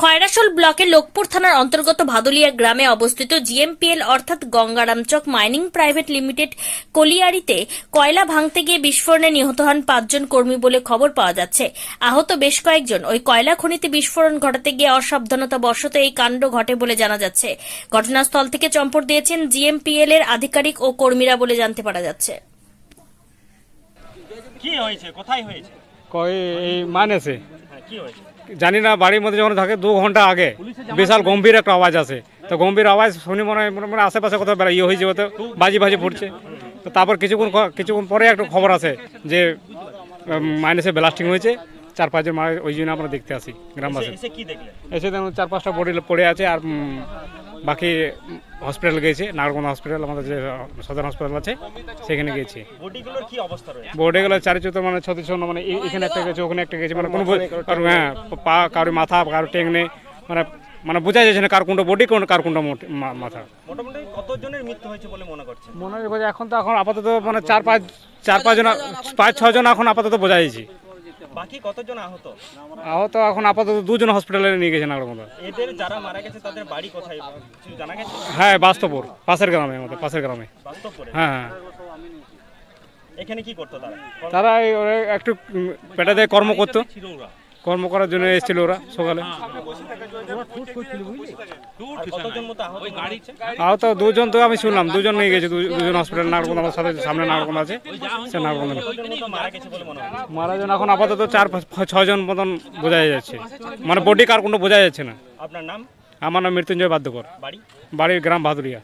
খয়রাসোল ব্লকে লোকপুর থানার অন্তর্গত ভাদুলিয়া গ্রামে অবস্থিত জিএমপিএল অর্থাৎ গঙ্গারামচক মাইনিং প্রাইভেট লিমিটেড কলিয়ারিতে কয়লা ভাঙতে গিয়ে বিস্ফোরণে নিহত হন পাঁচজন কর্মী বলে খবর পাওয়া যাচ্ছে। আহত বেশ কয়েকজন ওই কয়লা খনিতে বিস্ফোরণ ঘটাতে গিয়ে অসাবধানতা বশত এই কাণ্ড ঘটে বলে জানা যাচ্ছে। ঘটনাস্থল থেকে চম্পট দিয়েছেন জিএমপিএল এর আধিকারিক ও কর্মীরা বলে জানতে পারা যাচ্ছে। কি হয়েছে? কোথায় হয়েছে? কই এই মানেছে। হ্যাঁ কি হয়েছে? জানি না বাড়ির মধ্যে যখন থাকে দু ঘণ্টা আগে। বিশাল গম্ভীর একটা আওয়াজ আসে তো গম্ভীর আওয়াজ শুনি মনে হয় মানে আশেপাশে কোথাও বেড়া ইয়ে হয়েছে হয়তো বাজি বাজি ফুটছে তো তারপর কিছুক্ষণ কিছুক্ষণ পরে একটা খবর আছে যে মাইনাসে ব্লাস্টিং হয়েছে। চার পাঁচজন মারা ওই জন্য আমরা দেখতে আসি গ্রামবাসী। এসে চার পাঁচটা বডি পড়ে আছে আর বাকি হসপিটাল গিয়েছে নাগরকোনা হসপিটাল আমাদের যে সদর হসপিটাল আছে সেখানে গিয়েছি বডিগুলোর কি অবস্থা রয়েছে? বোর্ডে গেলে চারিচুত মানে ছত্রিশ মানে এখানে একটা গেছে ওখানে একটা গেছে মানে কোনো হ্যাঁ পা কারও মাথা কারও টেং নেই মানে মানে বোঝা যাচ্ছে না কার কোনটা বডি কোন কার কোনটা মাথা। মোটামুটি কতজনের মৃত্যু হয়েছে বলে মনে করছেন? মনে হয় এখন তো এখন আপাতত মানে চার পাঁচ চার পাঁচজন পাঁচ ছজন এখন আপাতত বোঝা যাচ্ছে। বাকি কতজন আহত? আহত এখন আপাতত দুজন হসপিটালে নিয়ে গেছে নাগরকোনা এদের যারা মারা গেছে তাদের বাড়ি কোথায়? কিছু জানা গেছে? হ্যাঁ বাস্তবপুর পাশের গ্রামে আমাদের পাশের গ্রামে। বাস্তব হ্যাঁ হ্যাঁ। এখানে কি করতো তারা? তারা একটু পেটা দিয়ে কর্ম করতো। কর্ম করার জন্য এসেছিল ওরা সকালে। আহত দুজন তো আমি শুনলাম দুজন নিয়ে গেছে দুজন হসপিটাল নাগরকোনা আমার সাথে সামনে নাগরকোনা আছে সে নাগরকোনা। মারা জন এখন আপাতত চার পাঁচ- ছজন মতন বোঝা যাচ্ছে। মানে বডি কার কোনো বোঝা যাচ্ছে না। আপনার নাম? আমার নাম মৃত্যুঞ্জয় বাদ্যকর। বাড়ি? বাড়ির গ্রাম ভাদুরিয়া।